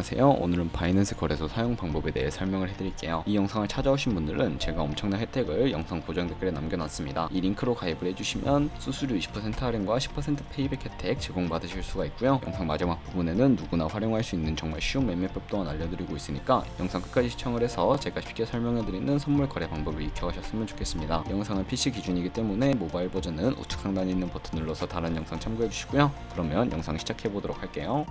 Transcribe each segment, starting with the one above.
안녕하세요. 오늘은 바이낸스 거래소 사용 방법에 대해 설명을 해드릴게요. 이 영상을 찾아오신 분들은 제가 엄청난 혜택을 영상 고정 댓글에 남겨놨습니다. 이 링크로 가입을 해주시면 수수료 20% 할인과 10% 페이백 혜택 제공받으실 수가 있고요. 영상 마지막 부분에는 누구나 활용할 수 있는 정말 쉬운 매매법 또한 알려드리고 있으니까 영상 끝까지 시청을 해서 제가 쉽게 설명해드리는 선물 거래 방법을 익혀가셨으면 좋겠습니다. 이 영상은 PC 기준이기 때문에 모바일 버전은 우측 상단에 있는 버튼 눌러서 다른 영상 참고해주시고요. 그러면 영상 시작해보도록 할게요.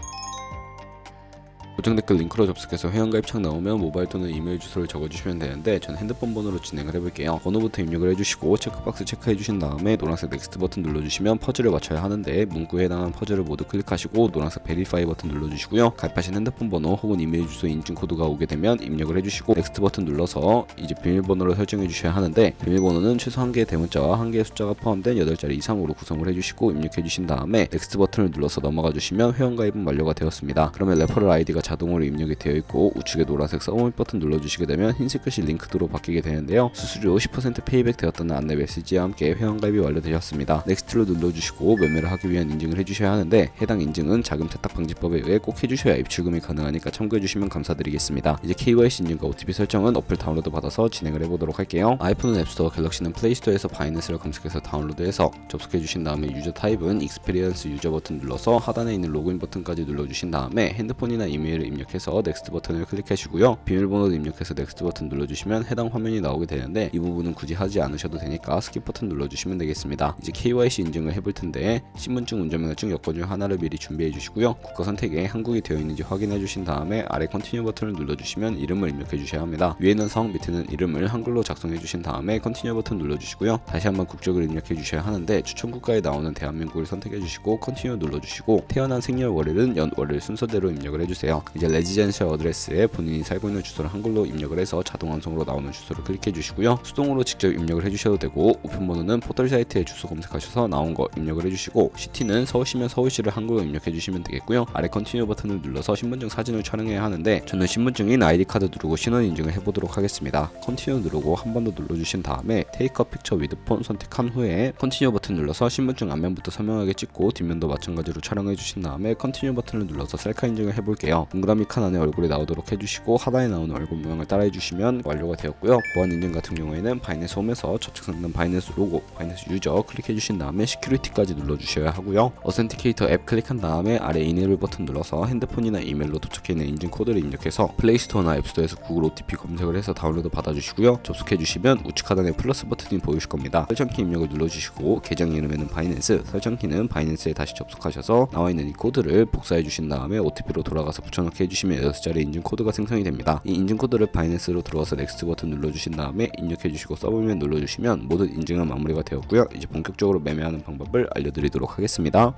고정 댓글 링크로 접속해서 회원가입 창 나오면 모바일 또는 이메일 주소를 적어주시면 되는데 저는 핸드폰 번호로 진행을 해볼게요. 번호부터 입력을 해주시고 체크박스 체크해주신 다음에 노란색 넥스트 버튼 눌러주시면 퍼즐을 맞춰야 하는데 문구에 해당하는 퍼즐을 모두 클릭하시고 노란색 베리파이 버튼 눌러주시고요. 가입하신 핸드폰 번호 혹은 이메일 주소 인증 코드가 오게 되면 입력을 해주시고 넥스트 버튼 눌러서 이제 비밀번호를 설정해 주셔야 하는데 비밀번호는 최소 한 개의 대문자와 한 개의 숫자가 포함된 8자리 이상으로 구성을 해주시고 입력해 주신 다음에 넥스트 버튼을 눌러서 넘어가 주시면 회원가입은 완료가 되었습니다. 그러면 레퍼럴 아이디가 자동으로 입력이 되어 있고 우측에 노란색 서브밋 버튼 눌러주시게 되면 흰색 글씨 링크드로 바뀌게 되는데요. 수수료 10% 페이백 되었다는 안내 메시지와 함께 회원가입이 완료되셨습니다. 넥스트로 눌러주시고 매매를 하기 위한 인증을 해주셔야 하는데 해당 인증은 자금 세탁 방지법에 의해 꼭 해주셔야 입출금이 가능하니까 참고해주시면 감사드리겠습니다. 이제 KYC 인증과 OTP 설정은 어플 다운로드 받아서 진행을 해보도록 할게요. 아이폰은 앱스토어, 갤럭시는 플레이스토어에서 바이낸스를 검색해서 다운로드해서 접속해주신 다음에 유저 타입은 익스피리언스 유저 버튼 눌러서 하단에 있는 로그인 버튼까지 눌러주신 다음에 핸드폰이나 이메일 을 입력해서 넥스트 버튼을 클릭하시고요. 비밀번호를 입력해서 넥스트 버튼 눌러주시면 해당 화면이 나오게 되는데 이 부분은 굳이 하지 않으셔도 되니까 스킵 버튼 눌러주시면 되겠습니다. 이제 KYC 인증을 해볼 텐데 신분증, 운전면허증, 여권 중 하나를 미리 준비해 주시고요. 국가 선택에 한국이 되어 있는지 확인해 주신 다음에 아래 컨티뉴 버튼을 눌러주시면 이름을 입력해 주셔야 합니다. 위에는 성, 밑에는 이름을 한글로 작성해 주신 다음에 컨티뉴 버튼 눌러주시고요. 다시 한번 국적을 입력해 주셔야 하는데 추천 국가에 나오는 대한민국을 선택해 주시고 컨티뉴 눌러주시고 태어난 생년 월일은 연 월일 순서대로 입력을 해주세요. 이제 레지던셜 어드레스에 본인이 살고 있는 주소를 한글로 입력을 해서 자동 완성으로 나오는 주소를 클릭해 주시고요. 수동으로 직접 입력을 해 주셔도 되고 우편번호는 포털 사이트에 주소 검색하셔서 나온 거 입력을 해 주시고 시티는 서울시면 서울시를 한글로 입력해 주시면 되겠고요. 아래 컨티뉴 버튼을 눌러서 신분증 사진을 촬영해야 하는데 저는 신분증인 아이디 카드 누르고 신원 인증을 해 보도록 하겠습니다. 컨티뉴 누르고 한 번 더 눌러 주신 다음에 테이크 픽처 위드 폰 선택한 후에 컨티뉴 버튼 눌러서 신분증 앞면부터 선명하게 찍고 뒷면도 마찬가지로 촬영해 주신 다음에 컨티뉴 버튼을 눌러서 셀카 인증을 해 볼게요. 동그라미 칸 안에 얼굴이 나오도록 해주시고 하단에 나오는 얼굴 모양을 따라해 주시면 완료가 되었고요. 보안 인증 같은 경우에는 바이낸스 홈에서 저측 상단 바이낸스 로고, 바이낸스 유저 클릭해 주신 다음에 시큐리티까지 눌러 주셔야 하고요. 어센티케이터 앱 클릭한 다음에 아래 이네이블 버튼 눌러서 핸드폰이나 이메일로 도착해 있는 인증 코드를 입력해서 플레이스토어나 앱스토어에서 구글 OTP 검색을 해서 다운로드 받아주시고요. 접속해 주시면 우측 하단에 플러스 버튼이 보이실 겁니다. 설정키 입력을 눌러주시고 계정 이름에는 바이낸스, 설정키는 바이낸스에 다시 접속하셔서 나와 있는 이 코드를 복사해 주신 다음에 OTP로 돌아가서 붙여 넣기 해주시면 6자리 인증 코드가 생성이 됩니다. 이 인증 코드를 바이낸스로 들어와서 넥스트 버튼 눌러주신 다음에 입력해 주시고 서브밋 눌러주시면 모든 인증은 마무리가 되었고요. 이제 본격적으로 매매하는 방법을 알려드리도록 하겠습니다.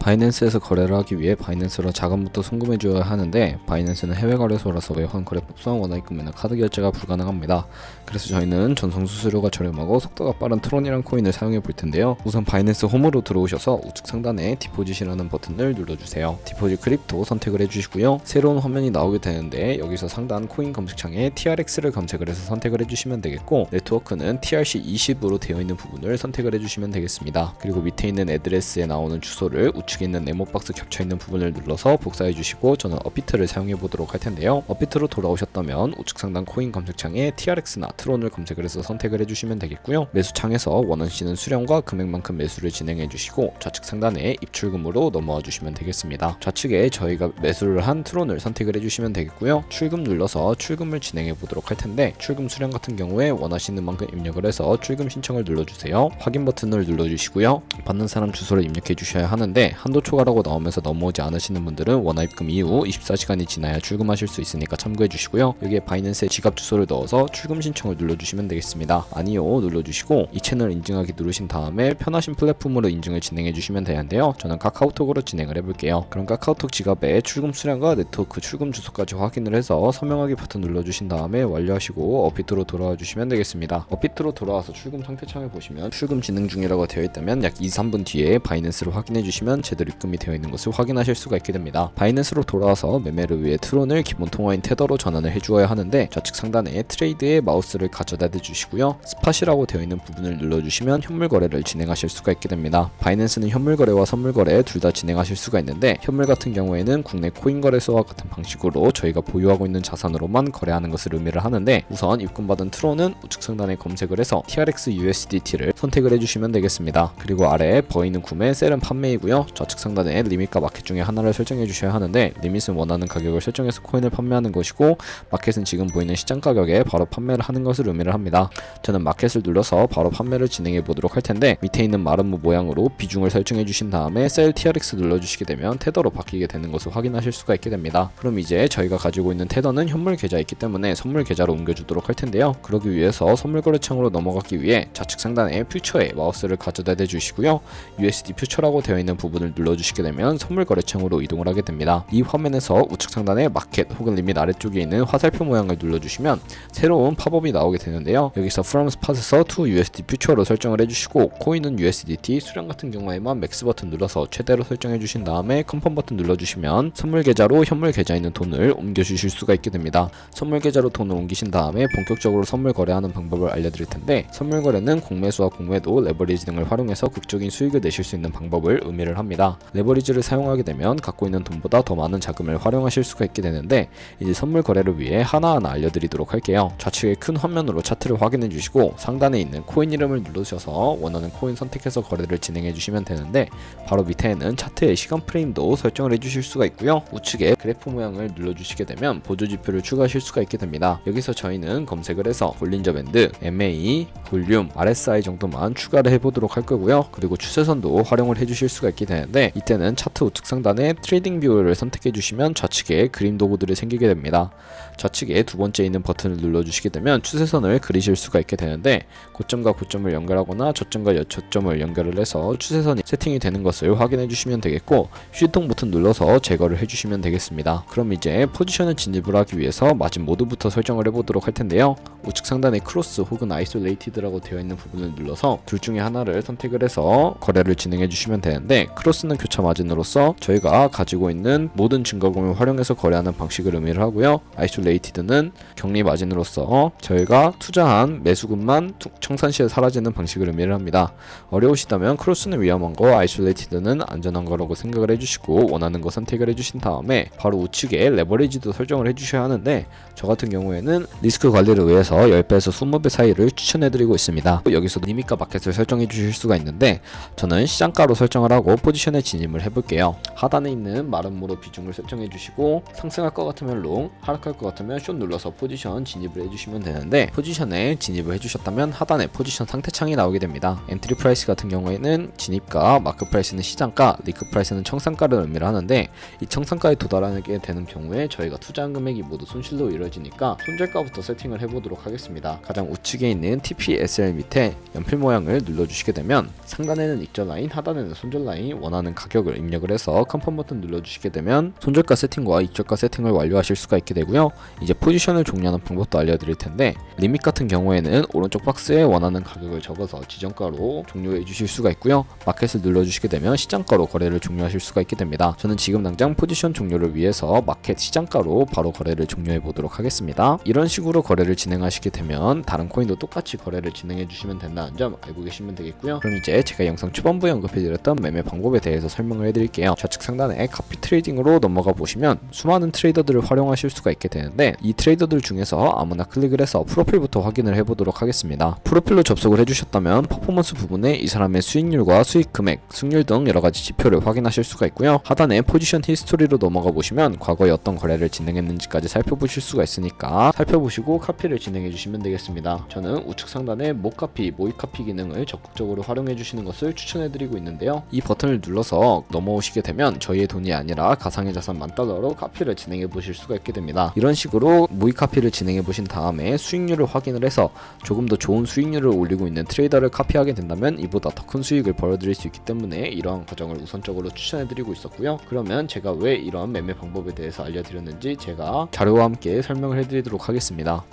바이낸스에서 거래를 하기 위해 바이낸스로 자금부터 송금해 줘야 하는데 바이낸스는 해외 거래소라서 외환 거래법상 원화입 금이나 카드 결제가 불가능합니다. 그래서 저희는 전송 수수료가 저렴하고 속도가 빠른 트론이란 코인을 사용해 볼 텐데요. 우선 바이낸스 홈으로 들어오셔서 우측 상단에 디포짓이라는 버튼을 눌러주세요. 디포짓 크립토 선택을 해주시고요. 새로운 화면이 나오게 되는데 여기서 상단 코인 검색창에 TRX를 검색을 해서 선택을 해주시면 되겠고 네트워크는 TRC20으로 되어 있는 부분을 선택을 해주시면 되겠습니다. 그리고 밑에 있는 애드레스에 나오는 주소를 우측 에 있는 네모박스 겹쳐 있는 부분을 눌러서 복사해 주시고 저는 어비트를 사용해 보도록 할 텐데요. 어비트로 돌아오셨다면 우측 상단 코인 검색창에 TRX나 트론을 검색을 해서 선택을 해주시면 되겠고요. 매수창에서 원하시는 수량과 금액만큼 매수를 진행해 주시고 좌측 상단에 입출금으로 넘어와 주시면 되겠습니다. 좌측에 저희가 매수를 한 트론을 선택을 해주시면 되겠고요. 출금 눌러서 출금을 진행해 보도록 할 텐데 출금 수량 같은 경우에 원하시는 만큼 입력을 해서 출금 신청을 눌러주세요. 확인 버튼을 눌러주시고요. 받는 사람 주소를 입력해 주셔야 하는데 한도 초과라고 나오면서 넘어오지 않으시는 분들은 원화 입금 이후 24시간이 지나야 출금하실 수 있으니까 참고해 주시고요. 여기에 바이낸스에 지갑 주소를 넣어서 출금 신청을 눌러주시면 되겠습니다. 아니요 눌러주시고 이 채널 인증하기 누르신 다음에 편하신 플랫폼으로 인증을 진행해 주시면 되는데요. 저는 카카오톡으로 진행을 해볼게요. 그럼 카카오톡 지갑에 출금 수량과 네트워크 출금 주소까지 확인을 해서 서명하기 버튼 눌러주신 다음에 완료하시고 어피트로 돌아와 주시면 되겠습니다. 어피트로 돌아와서 출금 상태 창을 보시면 출금 진행 중이라고 되어 있다면 약 2, 3분 뒤에 바이낸스를 확인해 주시면 제대로 입금이 되어 있는 것을 확인하실 수가 있게 됩니다. 바이낸스로 돌아와서 매매를 위해 트론을 기본 통화인 테더로 전환을 해주어야 하는데 좌측 상단에 트레이드에 마우스를 가져다 대주시고요. 스팟이라고 되어 있는 부분을 눌러주시면 현물 거래를 진행하실 수가 있게 됩니다. 바이낸스는 현물 거래와 선물 거래 둘 다 진행하실 수가 있는데 현물 같은 경우에는 국내 코인 거래소와 같은 방식으로 저희가 보유하고 있는 자산으로만 거래하는 것을 의미를 하는데 우선 입금받은 트론은 우측 상단에 검색을 해서 TRX USDT를 선택을 해주시면 되겠습니다. 그리고 아래 버이는 구매, 셀은 판매이고요. 좌측 상단에 리밋과 마켓 중에 하나를 설정해 주셔야 하는데 리밋은 원하는 가격을 설정해서 코인을 판매하는 것이고 마켓은 지금 보이는 시장 가격에 바로 판매를 하는 것을 의미를 합니다. 저는 마켓을 눌러서 바로 판매를 진행해 보도록 할 텐데 밑에 있는 마름모 모양으로 비중을 설정해 주신 다음에 셀 TRX 눌러주시게 되면 테더로 바뀌게 되는 것을 확인하실 수가 있게 됩니다. 그럼 이제 저희가 가지고 있는 테더는 현물 계좌에 있기 때문에 선물 계좌로 옮겨주도록 할 텐데요. 그러기 위해서 선물 거래창으로 넘어가기 위해 좌측 상단에 퓨처에 마우스를 가져다 대주시고요. USD 퓨처라고 되어 있는 부분을 눌러주시게 되면 선물 거래창으로 이동을 하게 됩니다. 이 화면에서 우측 상단에 마켓 혹은 리밋 아래쪽에 있는 화살표 모양을 눌러주시면 새로운 팝업이 나오게 되는데요. 여기서 from spot에서 to USD 퓨처로 설정을 해주시고 코인은 USDT 수량 같은 경우에만 맥스 버튼 눌러서 최대로 설정해 주신 다음에 컨펌 버튼 눌러주시면 선물 계좌로 현물 계좌에 있는 돈을 옮겨 주실 수가 있게 됩니다. 선물 계좌로 돈을 옮기신 다음에 본격적으로 선물 거래하는 방법을 알려드릴 텐데 선물 거래는 공매수와 공매도 레버리지 등을 활용해서 극적인 수익을 내실 수 있는 방법을 의미를 합니다. 레버리지를 사용하게 되면 갖고 있는 돈보다 더 많은 자금을 활용하실 수가 있게 되는데 이제 선물 거래를 위해 하나하나 알려드리도록 할게요. 좌측에 큰 화면으로 차트를 확인해 주시고 상단에 있는 코인 이름을 누르셔서 원하는 코인 선택해서 거래를 진행해 주시면 되는데 바로 밑에는 차트의 시간 프레임도 설정을 해주실 수가 있고요. 우측에 그래프 모양을 눌러주시게 되면 보조 지표를 추가하실 수가 있게 됩니다. 여기서 저희는 검색을 해서 볼린저 밴드, MA, 볼륨, RSI 정도만 추가를 해보도록 할 거고요. 그리고 추세선도 활용을 해주실 수가 있게 되는데 이때는 차트 우측 상단에 트레이딩 뷰를 선택해 주시면 좌측에 그림 도구들이 생기게 됩니다. 좌측에 두 번째 있는 버튼을 눌러주시게 되면 추세선을 그리실 수가 있게 되는데 고점과 고점을 연결하거나 저점과 저점을 연결을 해서 추세선이 세팅이 되는 것을 확인해 주시면 되겠고 휴지통 버튼 눌러서 제거를 해주시면 되겠습니다. 그럼 이제 포지션을 진입을 하기 위해서 마진 모드부터 설정을 해보도록 할 텐데요. 우측 상단에 크로스 혹은 아이솔레이티드라고 되어 있는 부분을 눌러서 둘 중에 하나를 선택을 해서 거래를 진행해 주시면 되는데 크로스 는 교차 마진으로서 저희가 가지고 있는 모든 증거금을 활용해서 거래하는 방식을 의미를 하고요. 아이솔레이티드는 격리 마진으로서 저희가 투자한 매수금만 투- 청산시에 사라지는 방식을 의미를 합니다. 어려우시다면 크로스는 위험한 거, 아이솔레이티드는 안전한 거라고 생각을 해주시고 원하는 거 선택을 해주신 다음에 바로 우측에 레버리지도 설정을 해주셔야 하는데 저 같은 경우에는 리스크 관리를 위해서 10배에서 20배 사이를 추천해드리고 있습니다. 여기서 리밋과 마켓을 설정해 주실 수가 있는데 저는 시장가로 설정을 하고 포지션 에 진입을 해볼게요. 하단에 있는 마름모로 비중을 설정해 주시고 상승할 것 같으면 롱, 하락할 것 같으면 숏 눌러서 포지션 진입을 해주시면 되는데 포지션에 진입을 해주셨다면 하단에 포지션 상태 창이 나오게 됩니다. 엔트리 프라이스 같은 경우에는 진입가, 마크 프라이스는 시장가, 리크 프라이스는 청산가를 의미를 하는데 이 청산가에 도달하게 되는 경우에 저희가 투자한 금액이 모두 손실로 이루어지니까 손절가부터 세팅을 해보도록 하겠습니다. 가장 우측에 있는 TPSL 밑에 연필 모양을 눌러주시게 되면 상단에는 익절 라인, 하단에는 손절 라인 원 하는 가격을 입력을 해서 컨펌 버튼 눌러주시게 되면 손절가 세팅과 익절가 세팅을 완료하실 수가 있게 되고요. 이제 포지션을 종료하는 방법도 알려드릴 텐데 리밋 같은 경우에는 오른쪽 박스에 원하는 가격을 적어서 지정가로 종료해 주실 수가 있고요. 마켓을 눌러주시게 되면 시장가로 거래를 종료하실 수가 있게 됩니다. 저는 지금 당장 포지션 종료를 위해서 마켓 시장가로 바로 거래를 종료해 보도록 하겠습니다. 이런 식으로 거래를 진행하시게 되면 다른 코인도 똑같이 거래를 진행해 주시면 된다는 점 알고 계시면 되겠고요. 그럼 이제 제가 영상 초반부에 언급해드렸던 매매 방법에 대해서 설명을 해드릴게요. 좌측 상단에 카피 트레이딩으로 넘어가 보시면 수많은 트레이더들을 활용하실 수가 있게 되는데 이 트레이더들 중에서 아무나 클릭을 해서 프로필부터 확인을 해보도록 하겠습니다. 프로필로 접속을 해주셨다면 퍼포먼스 부분에 이 사람의 수익률과 수익 금액, 승률 등 여러 가지 지표를 확인하실 수가 있고요. 하단에 포지션 히스토리로 넘어가 보시면 과거에 어떤 거래를 진행했는지까지 살펴보실 수가 있으니까 살펴보시고 카피를 진행해 주시면 되겠습니다. 저는 우측 상단에 모카피, 모이카피 기능을 적극적으로 활용해 주시는 것을 추천해 드리고 있는데요. 이 버튼을 눌러서 넘어오시게 되면 저희의 돈이 아니라 가상의 자산 만 달러로 카피를 진행해 보실 수가 있게 됩니다. 이런 식으로 모의 카피를 진행해 보신 다음에 수익률을 확인을 해서 조금 더 좋은 수익률을 올리고 있는 트레이더를 카피하게 된다면 이보다 더 큰 수익을 벌어들일 수 있기 때문에 이러한 과정을 우선적으로 추천해드리고 있었고요. 그러면 제가 왜 이런 매매 방법에 대해서 알려드렸는지 제가 자료와 함께 설명을 해드리도록 하겠습니다.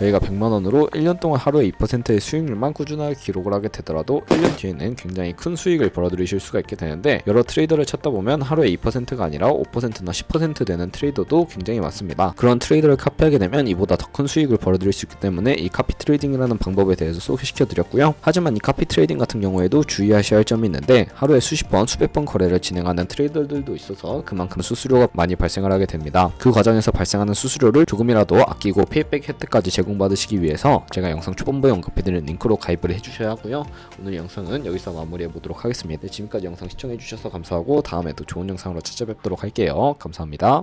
저희가 100만 원으로 1년 동안 하루에 2%의 수익률만 꾸준하게 기록을 하게 되더라도 1년 뒤에는 굉장히 큰 수익을 벌어들이실 수가 있게 되는데 여러 트레이더를 찾다 보면 하루에 2%가 아니라 5%나 10% 되는 트레이더도 굉장히 많습니다. 그런 트레이더를 카피하게 되면 이보다 더 큰 수익을 벌어들일 수 있기 때문에 이 카피 트레이딩이라는 방법에 대해서 소개시켜 드렸고요. 하지만 이 카피 트레이딩 같은 경우에도 주의하셔야 할 점이 있는데 하루에 수십 번, 수백 번 거래를 진행하는 트레이더들도 있어서 그만큼 수수료가 많이 발생을 하게 됩니다. 그 과정에서 발생하는 수수료를 조금이라도 아끼고 페이백 혜택까지 제공 받으시기 위해서 제가 영상 초반부에 언급해드린 링크로 가입을 해주셔야 하고요. 오늘 영상은 여기서 마무리해 보도록 하겠습니다. 네, 지금까지 영상 시청해 주셔서 감사하고 다음에 또 좋은 영상으로 찾아뵙도록 할게요. 감사합니다.